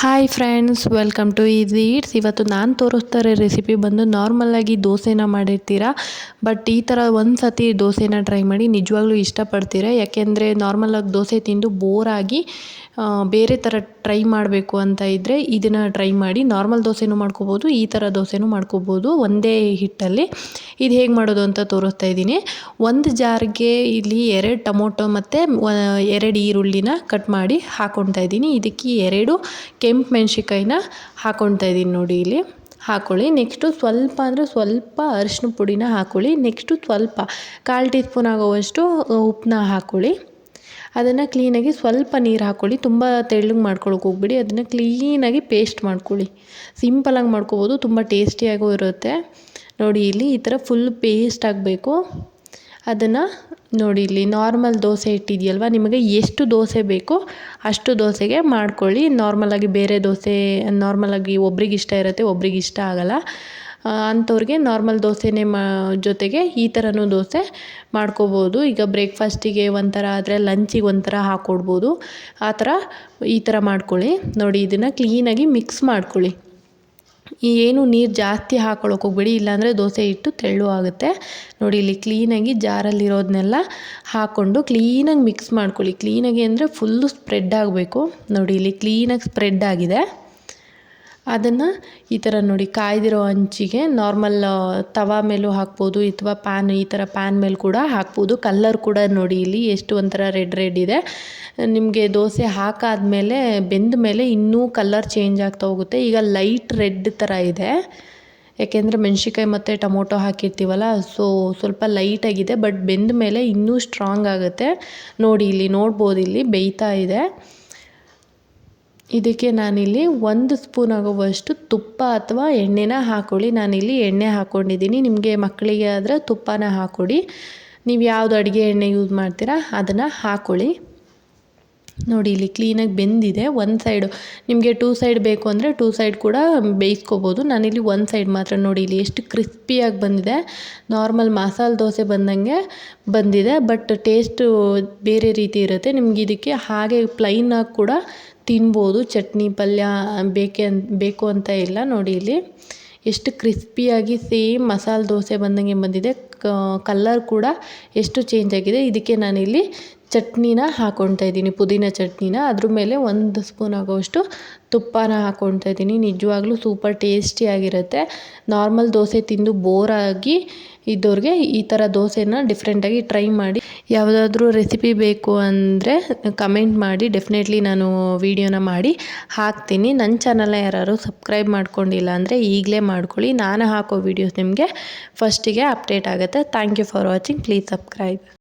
Hi friends welcome to Easy Eats ಇವತ್ತು ನಾನು ತೋರಿಸ್ತಾರೆ ರೆಸಿಪಿ ಬಂದು ನಾರ್ಮಲಾಗಿ ದೋಸೆನ ಮಾಡಿರ್ತೀರಾ? ಬಟ್ ಈ ಥರ ಒಂದು ಸತಿ ದೋಸೆನ ಟ್ರೈ ಮಾಡಿ ನಿಜವಾಗ್ಲೂ ಇಷ್ಟಪಡ್ತೀರ? ಯಾಕೆಂದರೆ ನಾರ್ಮಲಾಗಿ ದೋಸೆ ತಿಂದು ಬೋರಾಗಿ ಬೇರೆ ಥರ ಟ್ರೈ ಮಾಡಬೇಕು ಅಂತ ಇದ್ದರೆ ಇದನ್ನು ಟ್ರೈ ಮಾಡಿ ನಾರ್ಮಲ್ ದೋಸೆನೂ ಮಾಡ್ಕೋಬೋದು, ಈ ಥರ ದೋಸೆನೂ ಮಾಡ್ಕೋಬೋದು ಒಂದೇ ಹಿಟ್ಟಲ್ಲಿ. ಇದು ಹೇಗೆ ಮಾಡೋದು ಅಂತ ತೋರಿಸ್ತಾ ಇದ್ದೀನಿ. ಒಂದು ಜಾರ್ಗೆ ಇಲ್ಲಿ ಎರಡು ಟೊಮೊಟೊ ಮತ್ತು ಎರಡು ಈರುಳ್ಳಿನ ಕಟ್ ಮಾಡಿ ಹಾಕ್ಕೊಳ್ತಾ ಇದ್ದೀನಿ. ಇದಕ್ಕೆ ಎರಡು ಕೆಂಪು ಮೆಣ್ಸಿನ್ಕಾಯಿನ ಹಾಕ್ಕೊಳ್ತಾ ಇದ್ದೀನಿ ನೋಡಿ ಇಲ್ಲಿ. ಹಾಕ್ಕೊಳ್ಳಿ ನೆಕ್ಸ್ಟು ಸ್ವಲ್ಪ ಅಂದರೆ ಸ್ವಲ್ಪ ಅರಿಶಿನ ಪುಡಿನ ಹಾಕ್ಕೊಳ್ಳಿ ನೆಕ್ಸ್ಟು ಸ್ವಲ್ಪ ಕಾಲು ಟೀ ಸ್ಪೂನ್ ಆಗೋವಷ್ಟು ಉಪ್ಪನ್ನ ಹಾಕ್ಕೊಳ್ಳಿ ಅದನ್ನು ಕ್ಲೀನಾಗಿ ಸ್ವಲ್ಪ ನೀರು ಹಾಕ್ಕೊಳ್ಳಿ ತುಂಬ ತೆಳ್ಳಗೆ ಮಾಡ್ಕೊಳಕ್ಕೆ ಹೋಗ್ಬಿಡಿ. ಅದನ್ನು ಕ್ಲೀನಾಗಿ ಪೇಸ್ಟ್ ಮಾಡ್ಕೊಳ್ಳಿ. ಸಿಂಪಲಾಗಿ ಮಾಡ್ಕೊಬೋದು. ತುಂಬ ಟೇಸ್ಟಿಯಾಗೂ ಇರುತ್ತೆ. ನೋಡಿ ಇಲ್ಲಿ ಈ ಥರ ಫುಲ್ ಪೇಸ್ಟ್ ಆಗಬೇಕು. ಅದನ್ನು ನೋಡಿ, ಇಲ್ಲಿ ನಾರ್ಮಲ್ ದೋಸೆ ಇಟ್ಟಿದೆಯಲ್ವ? ನಿಮಗೆ ಎಷ್ಟು ದೋಸೆ ಬೇಕೋ ಅಷ್ಟು ದೋಸೆಗೆ ಮಾಡ್ಕೊಳ್ಳಿ. ನಾರ್ಮಲಾಗಿ ಬೇರೆ ದೋಸೆ ನಾರ್ಮಲಾಗಿ ಒಬ್ರಿಗೆ ಇಷ್ಟ ಇರುತ್ತೆ, ಒಬ್ರಿಗೆ ಇಷ್ಟ ಆಗೋಲ್ಲ. ಅಂಥವ್ರಿಗೆ ನಾರ್ಮಲ್ ದೋಸೆನೇ ಮಾ, ಜೊತೆಗೆ ಈ ಥರನೂ ದೋಸೆ ಮಾಡ್ಕೋಬೋದು. ಈಗ ಬ್ರೇಕ್ಫಾಸ್ಟಿಗೆ ಒಂಥರ ಆದರೆ ಲಂಚಿಗೆ ಒಂಥರ ಹಾಕ್ಕೊಡ್ಬೋದು ಆ ಥರ ಈ ಥರ ಮಾಡ್ಕೊಳ್ಳಿ. ನೋಡಿ, ಇದನ್ನು ಕ್ಲೀನಾಗಿ ಮಿಕ್ಸ್ ಮಾಡ್ಕೊಳ್ಳಿ. ಏನು ನೀರು ಜಾಸ್ತಿ ಹಾಕೊಳ್ಳೋಕೆ ಹೋಗ್ಬೇಡಿ, ಇಲ್ಲಾಂದರೆ ದೋಸೆ ಹಿಟ್ಟು ತೆಳ್ಳು ಆಗುತ್ತೆ. ನೋಡಿ, ಇಲ್ಲಿ ಕ್ಲೀನಾಗಿ ಜಾರಲ್ಲಿರೋದನ್ನೆಲ್ಲ ಹಾಕ್ಕೊಂಡು ಕ್ಲೀನಾಗಿ ಮಿಕ್ಸ್ ಮಾಡ್ಕೊಳ್ಳಿ. ಕ್ಲೀನಾಗಿ ಅಂದರೆ ಫುಲ್ಲು ಸ್ಪ್ರೆಡ್ ಆಗಬೇಕು. ನೋಡಿ, ಇಲ್ಲಿ ಕ್ಲೀನಾಗಿ ಸ್ಪ್ರೆಡ್ ಆಗಿದೆ. ಅದನ್ನು ಈ ಥರ ನೋಡಿ ಕಾಯ್ದಿರೋ ಅಂಚಿಗೆ ನಾರ್ಮಲ್ ತವಾ ಮೇಲೂ ಹಾಕ್ಬೋದು ಅಥವಾ ಪ್ಯಾನ್ ಈ ಥರ ಪ್ಯಾನ್ ಮೇಲೆ ಕೂಡ ಹಾಕ್ಬೋದು. ಕಲ್ಲರ್ ಕೂಡ ನೋಡಿ ಇಲ್ಲಿ ಎಷ್ಟು ಒಂಥರ ರೆಡ್ ರೆಡ್ ಇದೆ. ನಿಮಗೆ ದೋಸೆ ಹಾಕಾದ್ಮೇಲೆ ಬೆಂದ ಮೇಲೆ ಇನ್ನೂ ಕಲ್ಲರ್ ಚೇಂಜ್ ಆಗ್ತಾ ಹೋಗುತ್ತೆ. ಈಗ ಲೈಟ್ ರೆಡ್ ಥರ ಇದೆ. ಯಾಕೆಂದರೆ ಮೆಣ್ಸಿನ್ಕಾಯಿ ಮತ್ತು ಟೊಮೊಟೊ ಹಾಕಿರ್ತೀವಲ್ಲ ಸೊ ಸ್ವಲ್ಪ ಲೈಟಾಗಿದೆ ಬಟ್ ಬೆಂದ ಮೇಲೆ ಇನ್ನೂ ಸ್ಟ್ರಾಂಗ್ ಆಗುತ್ತೆ. ನೋಡಿ ಇಲ್ಲಿ, ನೋಡ್ಬೋದು ಇಲ್ಲಿ, ಬೇಯ್ತಾ ಇದೆ. ಇದಕ್ಕೆ ನಾನಿಲ್ಲಿ ಒಂದು ಸ್ಪೂನ್ ಆಗುವಷ್ಟು ತುಪ್ಪ ಅಥವಾ ಎಣ್ಣೆನ ಹಾಕ್ಕೊಳ್ಳಿ ನಾನಿಲ್ಲಿ ಎಣ್ಣೆ ಹಾಕ್ಕೊಂಡಿದ್ದೀನಿ ನಿಮಗೆ ಮಕ್ಕಳಿಗೆ ಆದರೆ ತುಪ್ಪನ ಹಾಕ್ಕೊಡಿ ನೀವು ಯಾವುದು ಅಡುಗೆ ಎಣ್ಣೆ ಯೂಸ್ ಮಾಡ್ತೀರಾ ಅದನ್ನು ಹಾಕ್ಕೊಳ್ಳಿ ನೋಡಿ, ಇಲ್ಲಿ ಕ್ಲೀನಾಗಿ ಬೆಂದಿದೆ. ಒಂದು ಸೈಡು ನಿಮಗೆ ಟೂ ಸೈಡ್ ಬೇಕು ಅಂದರೆ ಟೂ ಸೈಡ್ ಕೂಡ ಬೇಯಿಸ್ಕೋಬೋದು. ನಾನಿಲ್ಲಿ ಒಂದು ಸೈಡ್ ಮಾತ್ರ ನೋಡಿ, ಇಲ್ಲಿ ಎಷ್ಟು ಕ್ರಿಸ್ಪಿಯಾಗಿ ಬಂದಿದೆ. ನಾರ್ಮಲ್ ಮಸಾಲೆ ದೋಸೆ ಬಂದಂಗೆ ಬಂದಿದೆ. ಬಟ್ ಟೇಸ್ಟು ಬೇರೆ ರೀತಿ ಇರುತ್ತೆ. ನಿಮ್ಗೆ ಇದಕ್ಕೆ ಹಾಗೆ ಪ್ಲೈನಾಗಿ ಕೂಡ ತಿನ್ಬೋದು. ಚಟ್ನಿ, ಪಲ್ಯ ಬೇಕೆ ಬೇಕು ಅಂತ ಇಲ್ಲ ನೋಡಿ ಇಲ್ಲಿ. ಎಷ್ಟು ಕ್ರಿಸ್ಪಿಯಾಗಿ ಸೇಮ್ ಮಸಾಲೆ ದೋಸೆ ಬಂದಂಗೆ ಬಂದಿದೆ. ಕಲ್ಲರ್ ಕೂಡ ಎಷ್ಟು ಚೇಂಜ್ ಆಗಿದೆ. ಇದಕ್ಕೆ ನಾನಿಲ್ಲಿ ಚಟ್ನಿನ ಹಾಕ್ಕೊಳ್ತಾ ಇದ್ದೀನಿ, ಪುದೀನ ಚಟ್ನಿನ. ಅದ್ರ ಮೇಲೆ ಒಂದು ಸ್ಪೂನ್ ಆಗೋವಷ್ಟು ತುಪ್ಪನ ಹಾಕ್ಕೊಳ್ತಾ ಇದ್ದೀನಿ. ನಿಜವಾಗ್ಲೂ ಸೂಪರ್ ಟೇಸ್ಟಿಯಾಗಿರುತ್ತೆ ನಾರ್ಮಲ್ ದೋಸೆ ತಿಂದು ಬೋರಾಗಿ ಇದ್ದವ್ರಿಗೆ ಈ ಥರ ದೋಸೆನ ಡಿಫ್ರೆಂಟಾಗಿ ಟ್ರೈ ಮಾಡಿ. ಯಾವುದಾದ್ರೂ ರೆಸಿಪಿ ಬೇಕು ಅಂದರೆ ಕಮೆಂಟ್ ಮಾಡಿ. ಡೆಫಿನೆಟ್ಲಿ ನಾನು ವೀಡಿಯೋನ ಮಾಡಿ ಹಾಕ್ತೀನಿ. ನನ್ನ ಚಾನಲ್ನ ಯಾರು ಸಬ್ಸ್ಕ್ರೈಬ್ ಮಾಡ್ಕೊಂಡಿಲ್ಲ ಅಂದರೆ ಈಗಲೇ ಮಾಡ್ಕೊಳ್ಳಿ. ನಾನು ಹಾಕೋ ವೀಡಿಯೋಸ್ ನಿಮಗೆ ಫಸ್ಟಿಗೆ ಅಪ್ಡೇಟ್ ಆಗುತ್ತೆ. Thank you for watching please subscribe